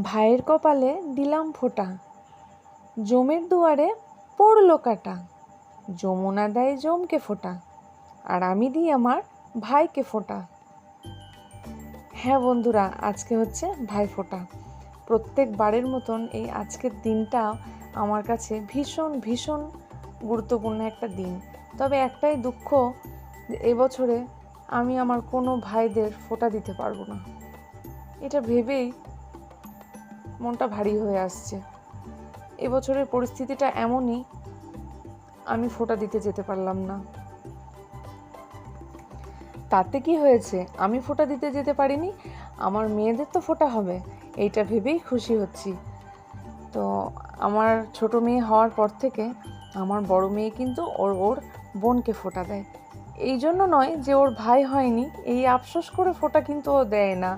ভাইয়ের কপালে দিলাম ফোঁটা। জমের দুয়ারে পড়ল কাটা। যমুনা দেয় জমকে ফোঁটা। আর আমি দিই আমার ভাইকে ফোঁটা। হ্যাঁ বন্ধুরা, আজকে হচ্ছে ভাই ফোঁটা। প্রত্যেকবারের মতন এই আজকের দিনটা আমার কাছে ভীষণ ভীষণ গুরুত্বপূর্ণ একটা দিন। তবে একটাই দুঃখ, এবছরে আমি আমার কোনো ভাইদের ফোঁটা দিতে পারব না। এটা ভেবেই মনটা ভারী হয়ে আসছে। এবছরের পরিস্থিতিটা এমনই, আমি ফোঁটা দিতে যেতে পারলাম না। তাতে কি হয়েছে? আমি ফোঁটা দিতে যেতে পারিনি, আমার মেয়েদের তো ফোঁটা হবে, এইটা ভেবেই খুশি হচ্ছি। তো আমার ছোট মেয়ে হওয়ার পর থেকে আমার বড় মেয়ে কিন্তু ওর ওর বোনকে ফোঁটা দেয়। এই জন্য নয় যে ওর ভাই হয়নি, এই আফসোস করে ফোঁটা কিন্তু ও দেয় না।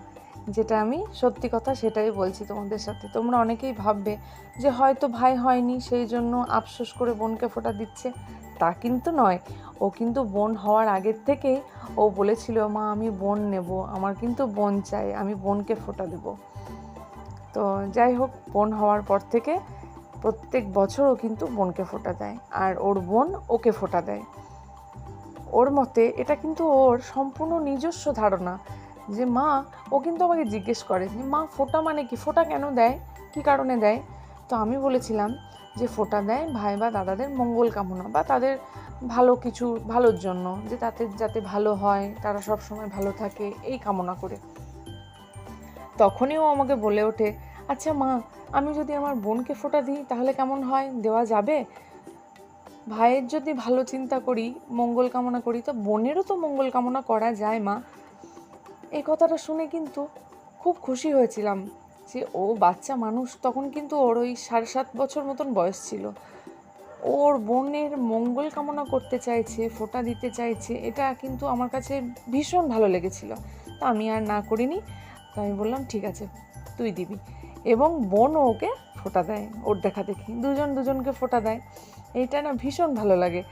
যেটা আমি সত্যি কথা সেটাই বলছি তোমাদের সাথে। তোমরা অনেকেই ভাববে যে হয়তো ভাই হয়নি, সেই জন্য আফসোস করে বোনকে ফোটা দিচ্ছে। তা কিন্তু নয়। ও কিন্তু বোন হওয়ার আগের থেকেই ও বলেছিল, মা, আমি বোন নেব, আমার কিন্তু বোন চাই, আমি বোনকে ফোটা দেব। তো যাই হোক, বোন হওয়ার পর থেকে প্রত্যেক বছর ও কিন্তু বোনকে ফোটা দেয়, আর ওর বোন ওকে ফোটা দেয়। ওর মতে এটা কিন্তু ওর সম্পূর্ণ নিজস্ব ধারণা। যে মা, ও কিন্তু আমাকে জিজ্ঞেস করে যে, মা, ফোঁটা মানে কি? ফোঁটা কেন দেয়? কি কারণে দেয়? তো আমি বলেছিলাম যে, ফোটা দেয় ভাই বা দাদাদের মঙ্গল কামনা বা তাদের ভালো কিছু, ভালোর জন্য, যে তাতে, যাতে ভালো হয়, তারা সব সময় ভালো থাকে, এই কামনা করে। তখনই ও আমাকে বলে ওঠে আচ্ছা মা, আমি যদি আমার বোনকে ফোটা দিই, তাহলে কেমন হয়? দেওয়া যাবে? ভাইয়ের যদি ভালো চিন্তা করি, মঙ্গল কামনা করি, তো বোনেরও তো মঙ্গল কামনা করা যায় মা। এই কথাটা শুনে কিন্তু খুব খুশি হয়েছিলাম যে ও বাচ্চা মানুষ তখন কিন্তু ওর ওই সাড়ে সাত বছর মতন বয়স ছিল। ওর বোনের মঙ্গল কামনা করতে চাইছে, ফোঁটা দিতে চাইছে, এটা কিন্তু আমার কাছে ভীষণ ভালো লেগেছিল। তা আমি আর না করিনি, তো আমি বললাম, ঠিক আছে, তুই দিবি। এবং বোনও ওকে ফোঁটা দেয়, ওর দেখা দেখি। দুজন দুজনকে ফোঁটা দেয়, এইটা না ভীষণ ভালো লাগে।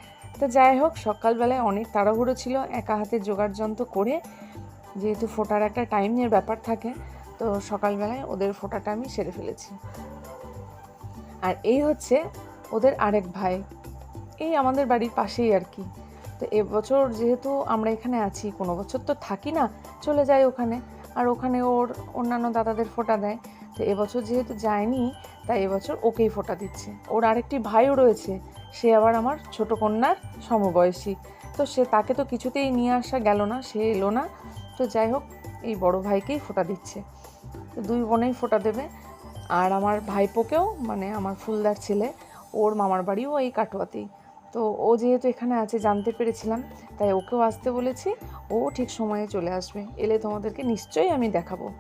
তো যাই হোক, সকালবেলায় অনেক তাড়াহুড়ো ছিল, একা হাতে জোগাড় যন্ত্র করে যেহেতু ফোটার একটা টাইমের ব্যাপার থাকে, তো সকালবেলায় ওদের ফোটাটা আমি সেরে ফেলেছি। আর এই হচ্ছে ওদের আরেক ভাই। এই আমাদের বাড়ির পাশেই আর কি। তো এবছর যেহেতু আমরা এখানে আছি, কোনো বছর তো থাকি না, চলে যাই ওখানে। আর ওখানে ওর অন্যান্য দাদাদের ফোঁটা দেয়। তো এবছর যেহেতু যায়নি, তাই এবছর ওকেই ফোঁটা দিচ্ছে। ওর আরেকটি ভাইও রয়েছে, সে আবার আমার ছোট কন্যার সমবয়সী। তো সে তাকে তো কিছুতেই নিয়ে আসা গেল না, সে এলো না। তো যাই হোক, এই বড় ভাইকেই ফোঁটা দিচ্ছে। দুই বোনেই ফোঁটা দেবে। আর আমার ভাইপোকেও মানে আমার ফুলদার ছেলে, ওর মামার বাড়িও এই কাটোয়াতেই। তো ও যেহেতু এখানে আছে, জানতে পেরেছিলাম, তাই ওকেও আসতে বলেছি। ও ঠিক সময়ে চলে আসবে। এলে তোমাদেরকে নিশ্চয়ই আমি দেখাবো।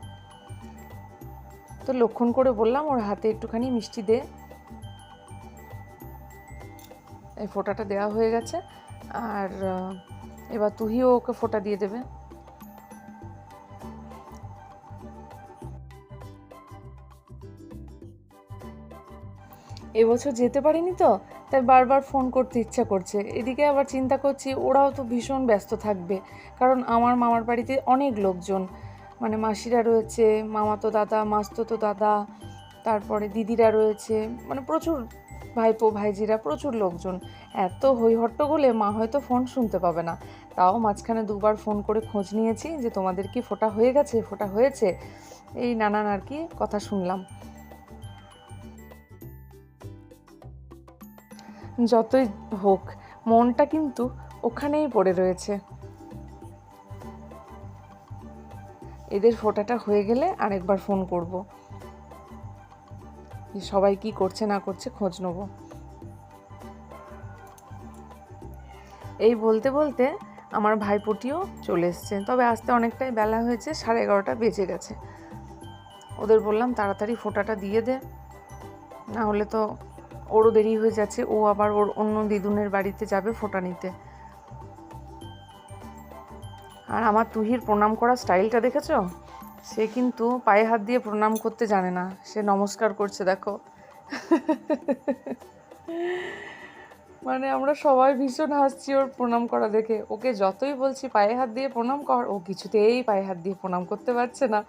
তো লক্ষণ করে বললাম, ওর হাতে একটুখানি মিষ্টি দে। এই ফোঁটাটা দেওয়া হয়ে গেছে। আর এবার তুহিও ওকে ফোঁটা দিয়ে দেবে। এবছর যেতে পারিনি তো, তাই বারবার ফোন করতে ইচ্ছা করছে। এদিকে আবার চিন্তা করছি, ওরাও তো ভীষণ ব্যস্ত থাকবে, কারণ আমার মামার বাড়িতে অনেক লোকজন। মানে মাসিরা রয়েছে, মামাতো দাদা, মাস্ততো দাদা, তারপরে দিদিরা রয়েছে মানে প্রচুর ভাইপো, ভাইজিরা, প্রচুর লোকজন। এত হই হট্টগোলে মা হয়তো ফোন শুনতে পাবে না। তাও মাঝখানে দুবার ফোন করে খোঁজ নিয়েছি যে তোমাদের কি ফোটা হয়ে গেছে, ফোটা হয়েছে? এই নানান আর কি কথা শুনলাম। যতই হোক, মনটা কিন্তু ওখানেই পড়ে রয়েছে। এদের ফোটাটা হয়ে গেলে আরেকবার ফোন করব। সবাই কি করছে না করছে খোঁজ নেব। এই বলতে বলতে আমার ভাইপোটিও চলে এসছে। তবে আসতে অনেকটাই বেলা হয়েছে, সাড়ে এগারোটা বেজে গেছে। ওদের বললাম, তাড়াতাড়ি ফোটাটা দিয়ে দে। না হলে তো ওরও দেরি হয়ে যাচ্ছে, ও আবার ওর অন্য দিদুনের বাড়িতে যাবে ফোটা নিতে। আর আমার তুহির প্রণাম করার স্টাইলটা দেখেছ? সে কিন্তু পায়ে হাত দিয়ে প্রণাম করতে জানে না, সে নমস্কার করছে, দেখো। মানে আমরা সবাই ভীষণ হাসছি ওর প্রণাম করা দেখে। ওকে যতই বলছি পায়ে হাত দিয়ে প্রণাম কর, ও কিছুতেই পায়ে হাত দিয়ে প্রণাম করতে পারছে না।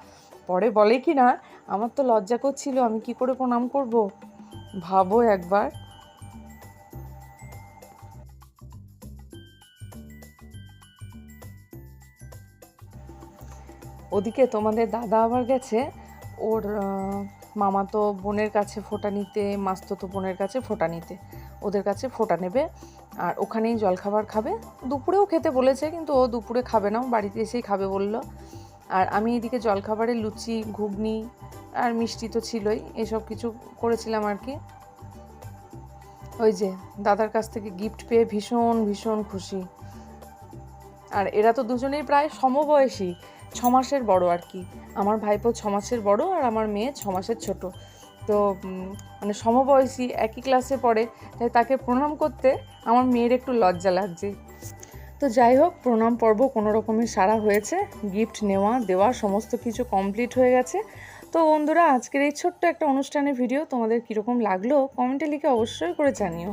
পরে বলে কি না, আমার তো লজ্জা করছিল, আমি কি করে প্রণাম করব? ভাবো একবার। ওদিকে তোমাদের দাদা আবার গেছে। ওর মামা তো বোনের কাছে ফোঁটা নিতে মাস্তো বোনের কাছে ফোঁটা নিতে। ওদের কাছে ফোঁটা নেবে আর ওখানেই জলখাবার খাবে। দুপুরেও খেতে বলেছে কিন্তু ও দুপুরে খাবে না। বাড়িতে এসেই খাবে বলল। আর আমি এদিকে জলখাবারে লুচি, ঘুগনি আর মিষ্টি তো ছিলই, এসব কিছু করেছিলাম আর কি। ওই যে দাদার কাছ থেকে গিফট পেয়ে ভীষণ ভীষণ খুশি। আর এরা তো দুজনেই প্রায় সমবয়সী, ছ মাসের বড় আর কি। আমার ভাইপো ছ মাসের বড় আর আমার মেয়ে ছ মাসের ছোট। তো মানে সমবয়সী, একই ক্লাসে পড়ে, তাই তাকে প্রণাম করতে আমার মেয়ের একটু লজ্জা লাগছে। তো যাই হোক, প্রণাম পর্ব কোনো রকমের সারা হয়েছে। গিফট নেওয়া, দেওয়া, সমস্ত কিছু কমপ্লিট হয়ে গেছে। তো বন্ধুরা, আজকের এই ছোট্ট একটা অনুষ্ঠানের ভিডিও তোমাদের কীরকম লাগল কমেন্টে লিখে অবশ্যই করে জানিও।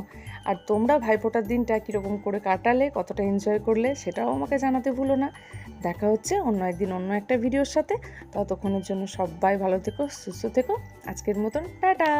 আর তোমরা ভাইফোঁটার দিনটা কীরকম করে কাটালে, কতটা এনজয় করলে সেটাও আমাকে জানাতে ভুলো না। দেখা হচ্ছে অন্য একদিন অন্য একটা ভিডিওর সাথে। ততক্ষণের জন্য সবাই ভালো থেকো, সুস্থ থেকো। আজকের মতন, টাটা!